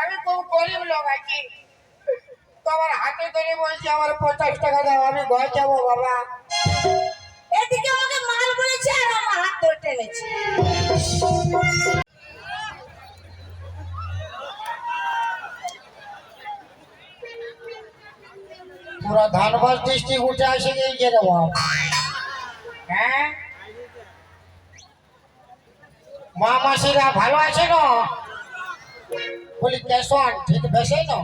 আমি খুব গরিব লোক আছি। তোমার হাতে ধরে বলছি, আমার পঞ্চাশ টাকা দাও, আমি ঘর যাব, বাবা। এদিকে আমাকে মাল বলেছে আর আমার হাত ধরে টেনেছে। পুরো ধানবাদ ডিস্ট্রিক্ট উঠে আসে গিয়েছে রে বাপ। হ্যাঁ? মা মাসিরা ভালো আছে না বলি কেশন ঠিক বেসে না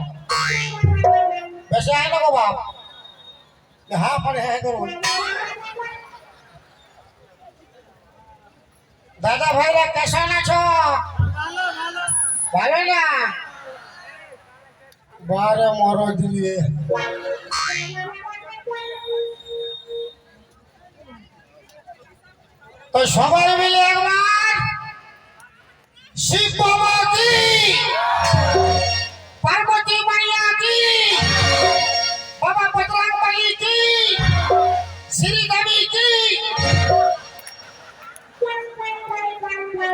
বেসে আয় না গো বাপ। হ্যাঁ পরে হ্যাঁ করব দাদা ভাইরা কেশন আছো? ভালো না? মরো দিলিয়ে তো সবাই মিলে একবার শিব বাবা কি পার্বতী মাইয়া কি? বাবা বদরাং বালি কি? শ্রী দেবী কি? এরে বাপ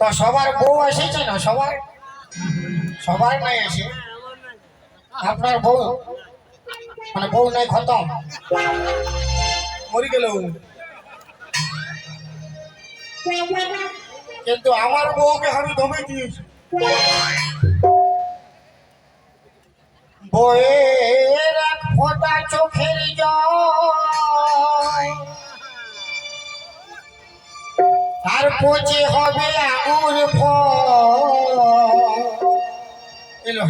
তো সবার বউ এসেছে না? সবার? সবার নাই আছে আপনার বউ? মানে বউ নাই, খতম? মরি গেল কিন্তু আমার বউকে আমি দমে দিয়েছি। বইয়ের এক ফোটা চোখের আর পচে হবে আগুন ফল।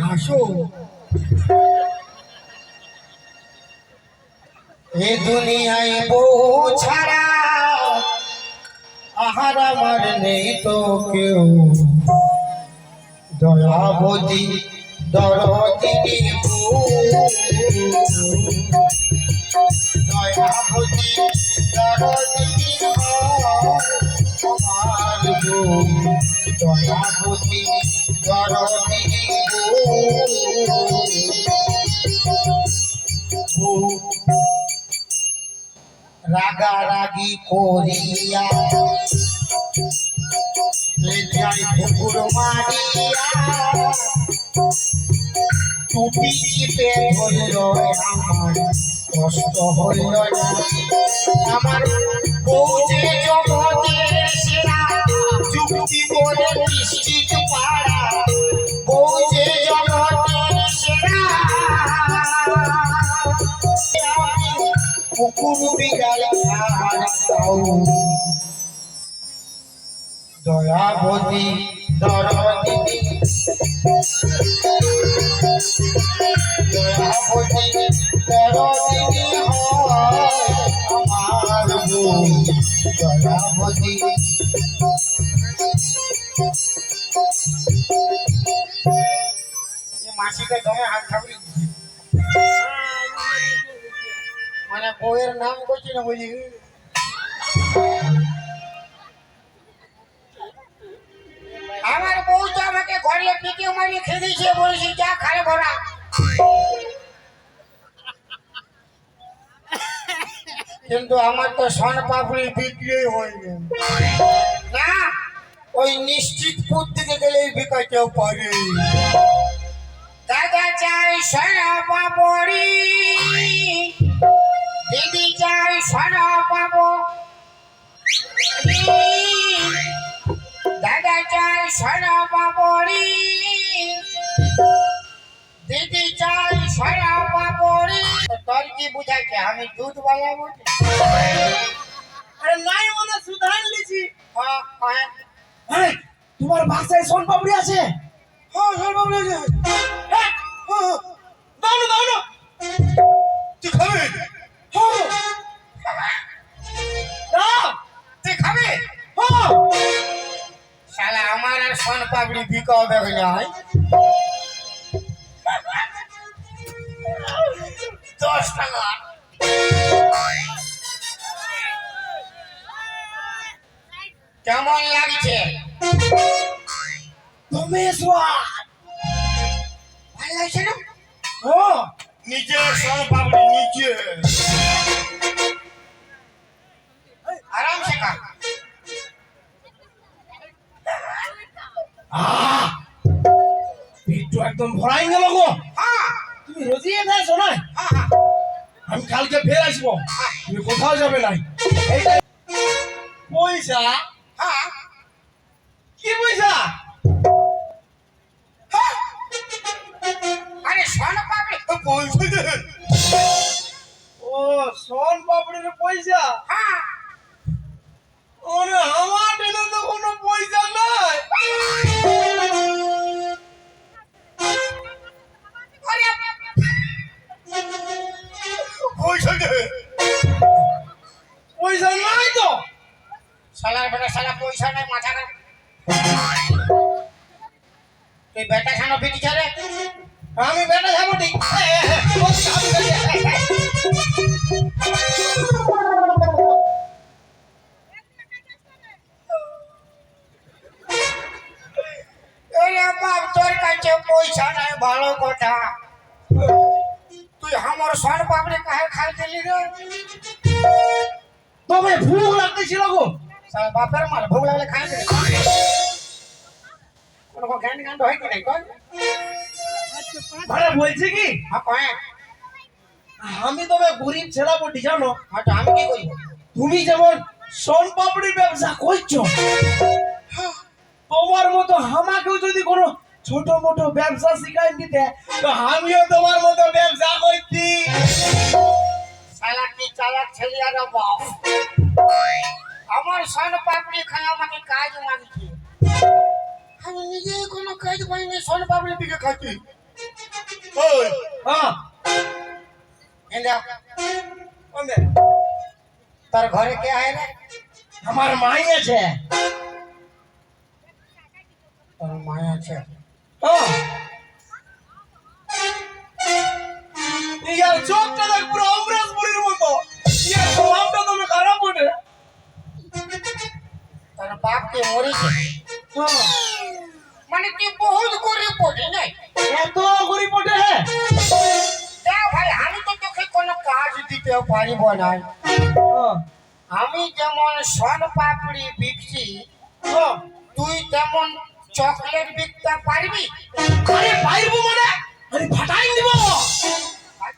হাসো। এ দুনিয়ায় বউ ছাড়া আহার আমার নেই তো কেউ। দয়াবতী দরদিনী দয়াবতী দরদিনী আমার বউ দয়াবতী দরদিনী বউ রাগারাগি করিয়া লেজাই পুকুর মারিয়া টুপি চিপে ধরল আমার কষ্ট হইল না। আমার বউ যে যুক্তি করে নিশ্চিত পারা বউ জগতের সেরা। কুকুর বিড়াল দয়াবতী দরদিনী দয়াবতী দরদিনী হয় আমার দয়াবতী আমার বউ তো আমাকে ঘরে মারিয়ে খেয়ে দিয়েছে, বলেছি, যা ভরা কিন্তু আমার তো সন পাপড়ি বিক্রি হয়নি। না, ওই নিশ্চিত থেকে গেলেই বিকাতেও পারে দাদা চাই সোনা পাপড়ি। কি বুঝাচ্ছে আমি দুধ বালা বটে আরে নাই মনে সুধার লিছি হ্যাঁ, হ্যাঁ। তোমার বাসায় সোন পাপড়ি আছে? হ্যাঁ সর বাবু আছে। হ্যাঁ দাও না দাও না তুই খাবি? তুই খাবি? শালা আমার আর সোন পাপড়ি বিকাও দেখে নাই দশ টাকা কেমন লাগছে? তুমি ভালো লাগছে না? নিচে খা। আহ! একদম ভরাই গেল গো। রোজই এটা আসো না? আমি কালকে ফের আসব। তুমি কোথাও যাবে নাই। পয়সা? কি পয়সা। আরে সোন পাপড়ি পৌঁছে ও সোন পাপড়ির পয়সা? হ্যাঁ। ওরে আমার টেনে তো কোনো পয়সা নাই। পয়সা নাই তো শালার বেটা শালা পয়সা নাই মাথা খারাপ তুই বেটা খানো পিটি ছেড়ে আমি বেটা বাপ তোর কাছে পয়সা নাই, ভালো কথা। তুই আমার সোন পাপড়ি কাহে খাই দিলি রে? তবে ভুল লাগতেছিল গো। বাপের মাল ভোগ লাগলে খাই দিলি কোনো জ্ঞান জ্ঞান হয় কি নাই কর মানে বলছি কি? হ্যাঁ কয়ে। আমি তবে গরিব ছেলে বটি জানো? হ্যাঁ তো আমি কি করব? তুমি যেমন সোন পাপড়ির ব্যবসা করছ তোমার মতো আমাকেও যদি কোনো ছোট মোটো ব্যবসা শিখাই দিতে তো আমিও তোমার মতো ব্যবসা করছি। শালা কি চালাক ছেলে আর বাপ। আমার সোন পাপড়ি খাই আমাকে কাজ মাগছে আমি নিজে কোনো কাজ পাইনি সোন পাপড়ি দিকে খাচ্ছি। ওই হ্যাঁ এন্দা ওনে, তোর ঘরে কে আয় রে? আমার মাই আছে। তোর মায় আছে। ইয়ার চোখটা দেখ পুরো অমরাজ বুড়ির মতো। ইয়ার স্বভাবটা তুমি খারাপ ওঠে তোর বাপ কে মরেছে। হ্যাঁ। মানে তুই বহুত গরিব পড়ি নাই? এত গরিব ওঠে হ্যাঁ ভাই আমি তো তোকে কোনো কাজ দিতে পারিব না। হ্যাঁ। আমি যেমন সোন পাপড়ি বিকছি হ্যাঁ। তুই তেমন চকলেট বিকতে পারবি আরে পাইবো মানে? আরে ফাটাই দিব।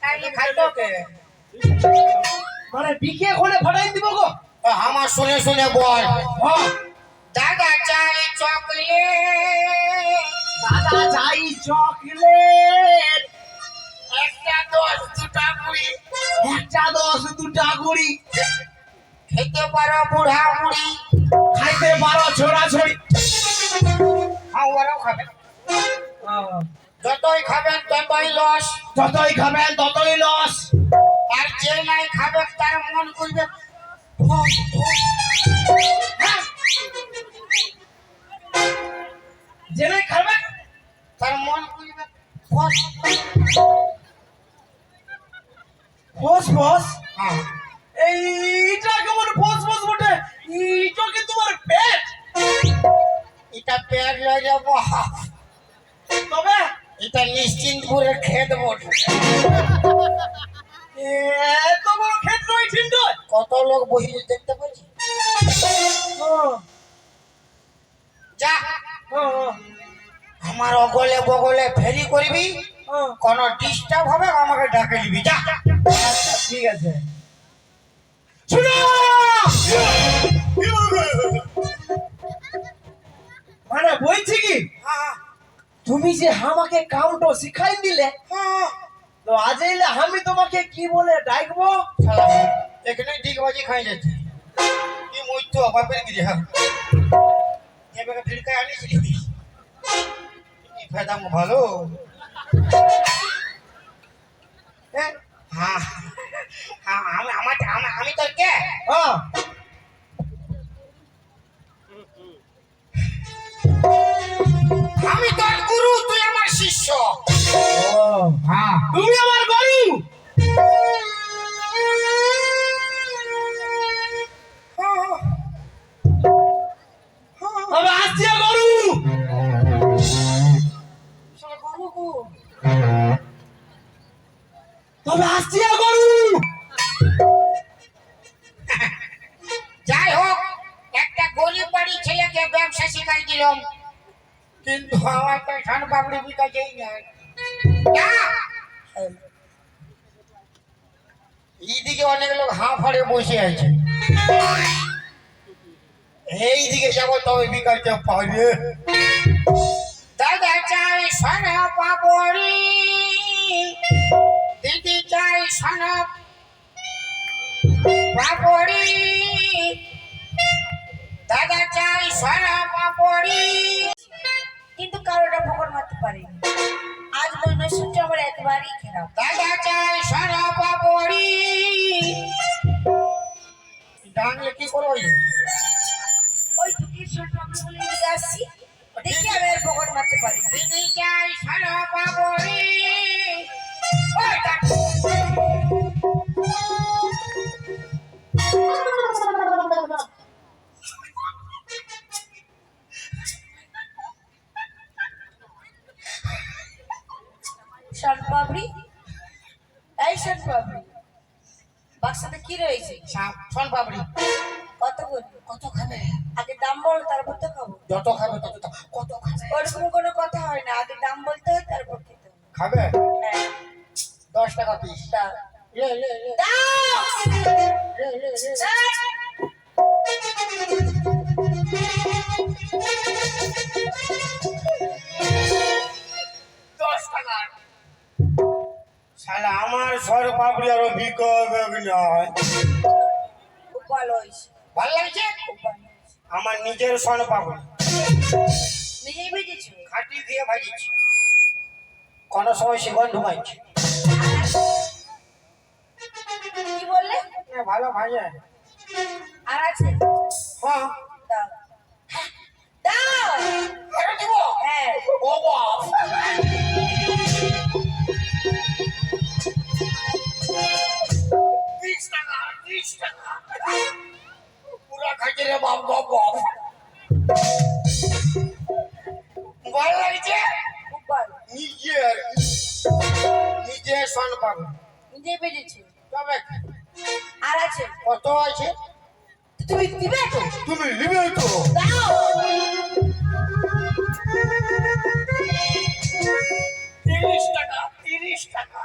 তাইলে খাই তোকে। মানে বিকে কোনে ফাটাই দিব গো। আমার শুনে শুনে বল। হ্যাঁ দাদা চাই চকলেট। দাদা চাই চকলেট। একটা দশ দুটা কুড়ি। একটা দশ দুটা কুড়ি। খেতে পারো বুড়া বুড়ি। খাইতে পারো ছোড়া ছড়ি হ্যাঁ খাবে যতই খাবেন ততই লস যতই খাবেন ততই লস আর যে নাই খাবে তার মন করবে হ্যাঁ, খাবেন তার মন করবে হ্যাঁ এইটা কেমন ফস ফস বটে এইটা কি তোমার এটা লয়ে যাব। তবে? এটা নিশ্চিন্তপুরের খেত বটে। এত বড় কত লোক বসে দেখতে পাচ্ছি? যা। আমার অগলে বগলে ফেরি করবি কোন ডিস্টার্ব হবে আমাকে ডাকে নিবি যা। আচ্ছা ঠিক আছে। শুনো মানে বলছি কি? হ্যাঁ, তুমি যে আমাকে কাউন্টো শিখাই দিলে হ্যাঁ। তো আজ এলে আমি তোমাকে কি বলে ডাকবো? এখানে ডিগবাজি খাই যাচ্ছে। কি মইতো গিরি হ্যাঁ। এবারে ভিড়কায় আনিছিলি ফেদাম ভালো। এ, হ্যাঁ। হ্যাঁ আমি আমার আমি- আমি তোর কে? হ্যাঁ। তুমি আমার গরু কিন্তু আমার তো ধান পাবড়ি বিকাছেই না এইদিকে অনেক লোক হাঁ ফাড়ে বসে আছে। এই দিকে যাব তবে বিকালতে পাবে। দাদা চাই সোনা পাপড়ি দিদি চাই সোনা পাপড়ি দাদা চাই সোনা পাপড়ি কিন্তু কারোটা পকড় মারতে পারিনি। আজ সূর্য আমার একবারই খারাপ দাদা চাই পাপড়ি কি করব? ওই বলে আসছি। দেখি আমি আর পকড় মারতে পারি দিদি চাই সোনা পাপড়ি ওই পাবড়ি এই শন পাবড়ি বাক্সতে কি রয়েছে? সোন কত করে কত খাবে? আগে দাম বল তারপর তো খাব। যত খাবে তত কত খাবে? ওরকম কোনো কথা হয় না। আগে দাম বলতে হয় তারপর খেতে খাবে? হ্যাঁ। দশ টাকা পিস লে লে লে। দাও! লে লে লে সর পাপড়ি আরও বিকবে নয় ভালো লাগছে। আমার নিজের সন পাপড়ি নিজেই বুঝেছ খাটি দিয়ে ভাজিছি। কোন সময় সেগুন ঢুকাইছি কি বললে? ভালো ভাজে। আর আছে? হ্যাঁ দাও। হ্যাঁ, দাও হ্যাঁ। ও বাপ। পুরা খাইছে রে বাপ বাপ বাপ ভালো লাগছে নিজের নিজে সন পাবে নিজেই বুঝেছ তবে আর আছে কত আছে? তুমি দিবে তো? তুমি নিবে তো। দাও। তিরিশ টাকা তিরিশ টাকা।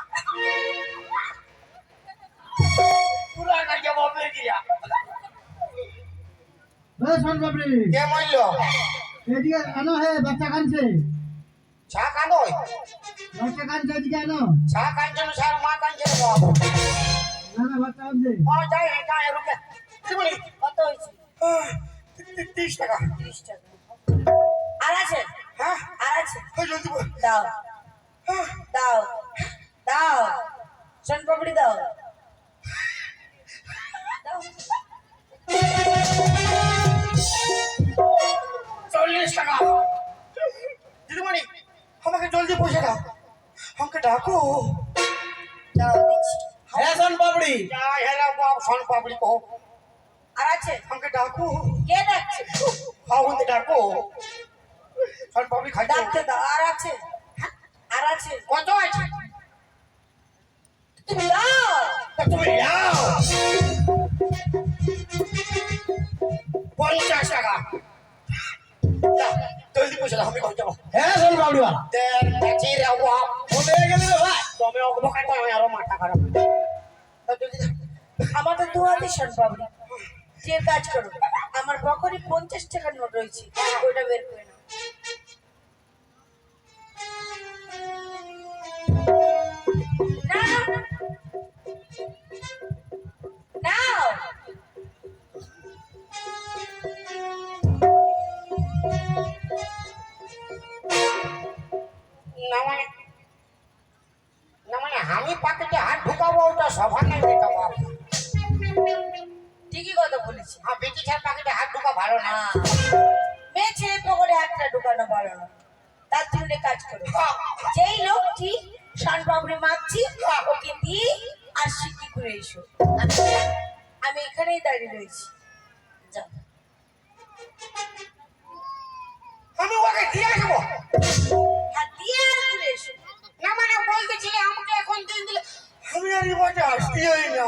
পুরা গিয়া হে শোন বাবরি। কে মরল? এদিকে আনো হে বাচ্চা কানছে। চা কান্দোই বাচ্চা কানছে এদিকে আনো। চা কাঁদছে না সার মা কাঁদছে বাপ না না বাচ্চা কানছে। ও যাই যাই রুকে কি কত হয়েছে? তিরিশ টাকা। তিরিশ টাকা। আর আছে? হ্যাঁ। আর আছে? জলদি বল। দাও। দাও। দাও। শন পাপড়ি দাও দাও। জলদি পয়সা দাও। আমাকে ডাকো। হ্যাঁ পাপড়ি। যাই বাপ সন পাপড়ি কো আর আছে? আমাকে ডাকো। কে ডাকছে? ডাকো। সন পাপড়ি খাইছো ডাকতে দাও। আর আছে? আর আছে? কত আছে? তুমি দাও। তুমি যাও পঞ্চাশ টাকা। দাও, পয়সা আমি কই যাব? হ্যাঁ শোন পাপড়ি বালা দেন দেখি রে বাপ বলে গেলি রে ভাই। তুমি অবকাশ করো আরও মাথা খারাপ আমাদের দু হাতে শন যে কাজ করো আমার বকরি পঞ্চাশ টাকার নোট রয়েছে ওইটা বের করে না মানে না মানে আমি পাকেটে হাত ঢুকাবো ওটা সভা নেই বেটা ঠিকই কথা বলেছি হ্যাঁ বেটি ছাড় পাকেটে হাত ঢুকা ভালো না। হ্যাঁ। মেয়ে ছেলে পকেটে হাতটা ঢুকানো ভালো না। তার জন্য কাজ করো। যেই লোকটি শানবাবুরে মারছি ওকে দিয়ে আর সিদ্ধি করে এসো। আমি এখানেই দাঁড়িয়ে রয়েছি। যাও। আমি ওকে দিয়ে আসব। না মানে বলতেছিলে আমাকে এখন দিন দিলে। আমি আর এবারে আসতেই না।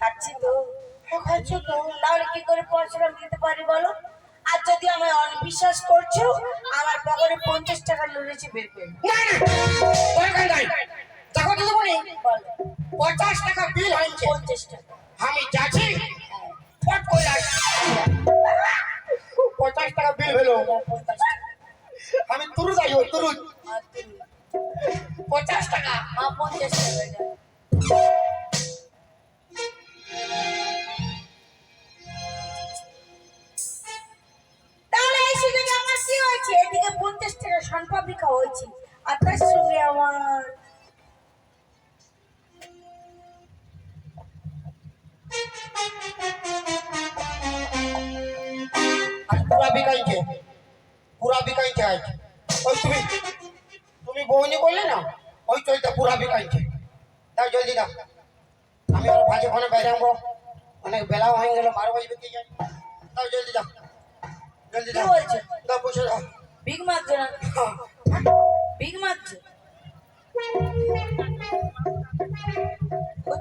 খাচ্ছি তো। খাচ্ছ তো? তাহলে কি করে পয়সাটা দিতে পারি বলো? আর যদি আমায় অবিশ্বাস করছ আমার পকেটে পঞ্চাশ টাকা লড়েছে বের করে দেখো বলি। পঞ্চাশ টাকা বিল হয়েছে। পঞ্চাশ টাকা। আমি যাচ্ছি। ফট করে পঞ্চাশ টাকা বিল হলো। পঞ্চাশ টাকা। আমি তুরু যাই তুরু পঞ্চাশ টাকা পঞ্চাশ টাকা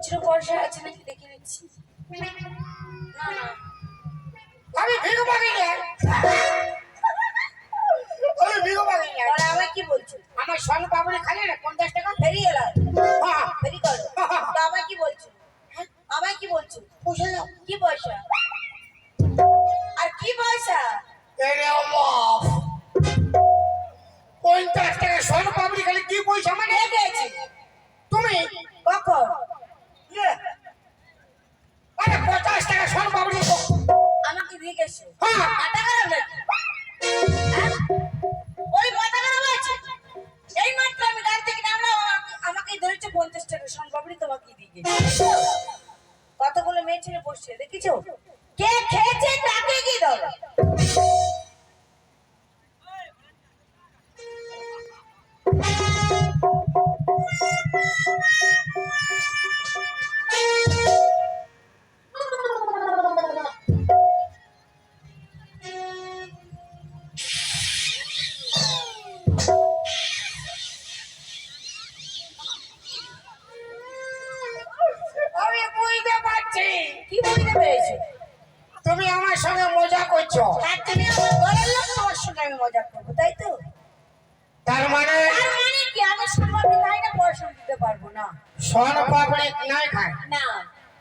খুচরো পয়সা আছে নাকি? দেখে নিচ্ছি। আমি ভিগো পাগি আমি ভিগো পাগি না তাহলে কি বলছো? আমার স্বর্ণ পাবনি খালি না পঞ্চাশ টাকা এলাম হ্যাঁ বেরি করো। তো আমায় কি বলছো? আমায় কি বলছো? পয়সা দাও কি পয়সা? আর কি পয়সা? পঞ্চাশ টাকা স্বর্ণ পাবনি খালি কি পয়সা? মানে তুমি? কখন? পঞ্চাশ টাকা দিয়ে গেছে। হ্যাঁ। মাথা খারাপ নাকি? হ্যাঁ? ওই মাথা খারাপ আছে এই মাত্র আমি গাড়ি থেকে নামলাম আমাকে- ধরেছে পঞ্চাশ টাকা। সম্পাবনি তোমাকে দিয়ে গেছে। কতগুলো মেয়ে ছেলে বসছে দেখেছ? কে খেয়েছে তাকে কি দাও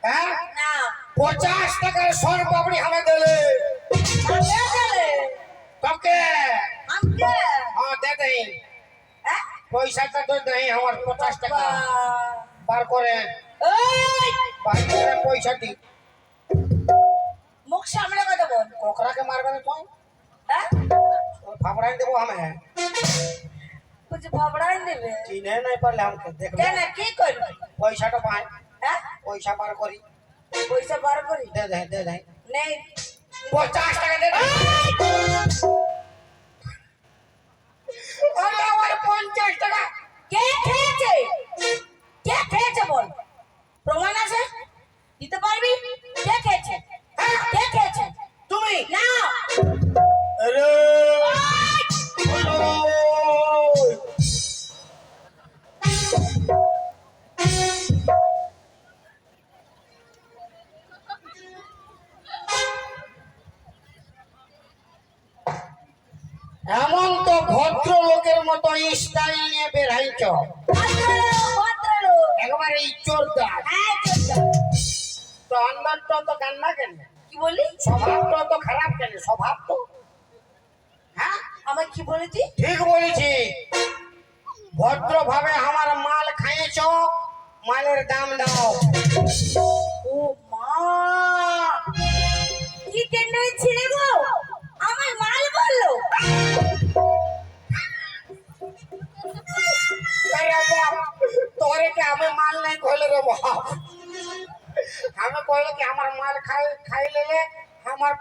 হ্যাঁ? পঞ্চাশ টাকার স্বর্ণ পাপড়ি আমি দিলে? তোকে হ্যাঁ দে দেই। হ্যাঁ? পয়সাটা তো দেই আমার পঞ্চাশ টাকা। বার করে। বার করে পয়সাটি মুখ সামনে কথা বল। কোকরাকে মারবে না তুই? হ্যাঁ? ফাপড়াই দেবো আমি। কিছু ভাবড়াই দেবে? চিনে নাই পারলে আমাকে দেখবে। কেন? কি করবি? পয়সাটা পাই হ্যাঁ? পয়সা বার করি। পয়সা বার করি? দে দে দে দে। নেই। পঞ্চাশ টাকা দে। আমার পঞ্চাশ টাকা। কে খেয়েছে? কে খেয়েছে বল? প্রমাণ আছে? দিতে পারবি?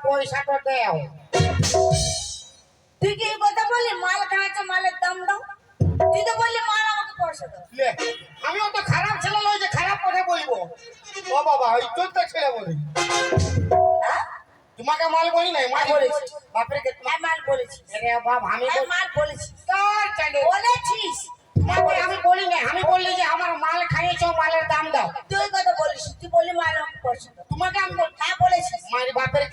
পয়সাটা দেও। তুই কি কথা বললি? মাল খাওয়াচ্ছে মালের দাম দাও। তুই তো বললি মাল আমাকে পয়সা দাও। লে আমিও তো খারাপ ছেলে নই যে খারাপ কথা বলব। ও বাবা ওই তো ছেলে বলি। হ্যাঁ? তোমাকে মাল বলি নাই? মাল বলেছি। বাপরে কে হ্যাঁ মাল বলেছিস আরে বাপ আমি হ্যাঁ মাল বলেছিস তোর ছেলে বলেছিস? তোমাকে আমি বলি না আমি বললি যে আমার মাল খাইয়েছো মালের দাম দাও। তুই কথা বলিস তুই বললি মাল আমাকে পয়সা তোমাকে আমি বল হ্যাঁ বলেছিস মায়ের বাপের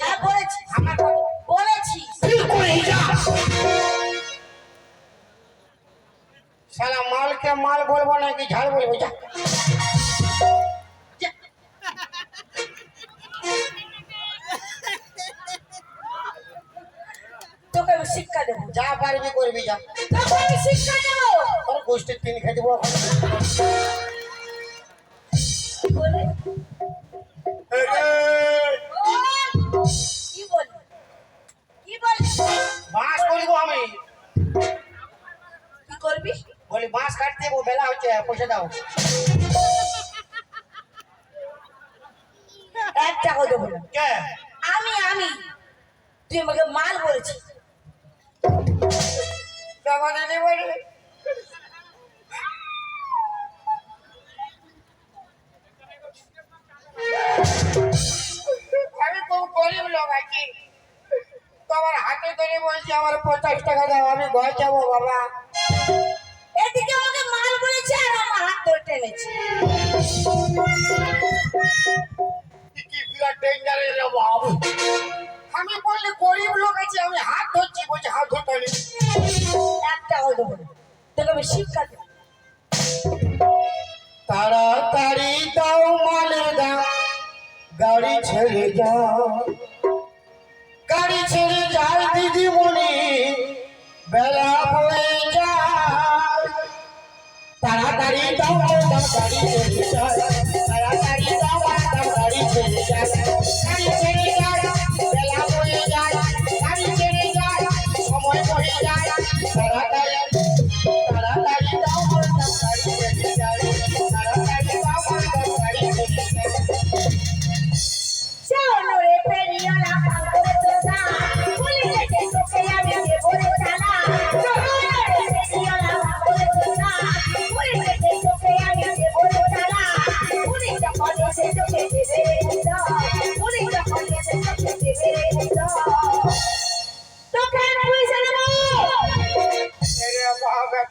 বাঁশ করব আমি কি করবি বলি বাঁশ কাটতে বেলা হচ্ছে পয়সা দাও এক টাকাও দেবো আমি আমি তুই আমাকে মাল বলেছিস টাকা দিতে বলি আমি খুব গরিব লোক আছি। তোমার হাতে ধরে বলছি আমার পঞ্চাশ টাকা দাও আমি ঘর যাব বাবা। এদিকে আমাকে মাল বলেছে আর আমার হাত ধরে টেনেছে। কি বিরাট ডেঞ্জারের বাবু। আমি বললি গরিব লোক আছি আমি হাত ধরছি বলছি হাত ধরতে নেই এক টাকাও দেবো না। তোকে আমি শিক্ষা দেবো। তাড়াতাড়ি দাও মালের দাম। গাড়ি ছেড়ে যাও। গাড়ি ছেড়ে যায় দিদিমণি বেলা হয়ে যায়। তাড়াতাড়ি দাও গাড়ি ছেড়ে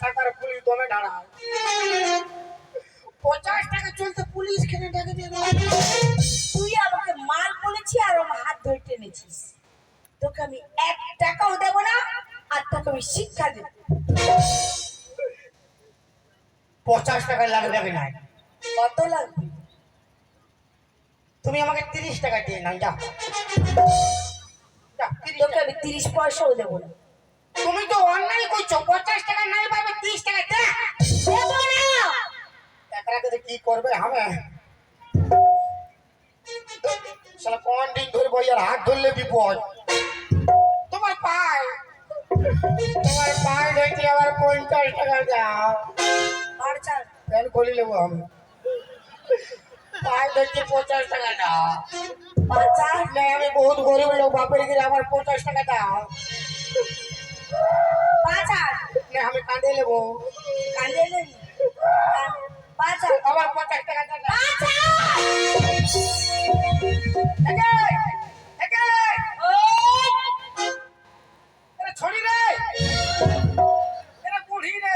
টাকার পুলিশ দমে দাঁড়া পঞ্চাশ টাকা চলতে পুলিশ খেলে ডাকে তুই আমাকে মাল বলেছি আর আমার হাত ধরে টেনেছিস। তোকে আমি এক টাকাও দেবো না আর তোকে আমি শিক্ষা দেবো। পঞ্চাশ টাকা লাগবে নাই? কত লাগবে? তুমি আমাকে তিরিশ টাকা দিয়ে নাও 30 তোকে আমি তিরিশ পয়সাও দেবো না। তুমি তো অন্যায় করছ পঞ্চাশ টাকা নাই পাবে তিরিশ টাকা দে দেবো না! টাকা তো কি করবে হবে শালা কোন দিন ধরবো আর হাত ধরলে বিপদ। তোমার পায়। তোমার পায় ধরতে আবার পঞ্চাশ টাকা দাও। আর চাল। প্যান খুলে নেব আমি। পায় ধরতে পঞ্চাশ টাকা দাও। বাচ্চা না আমি বহুত গরিব লোক বাপের গিয়ে আমার পঞ্চাশ টাকা দাও। পাঁচ হাত। না আমি কাঁদে নেব। কাঁদে নেব? পাঁচ হাত। আমার পঞ্চাশ টাকা টাকা পাঁচ হাত। ছড়ি রে। এরা রে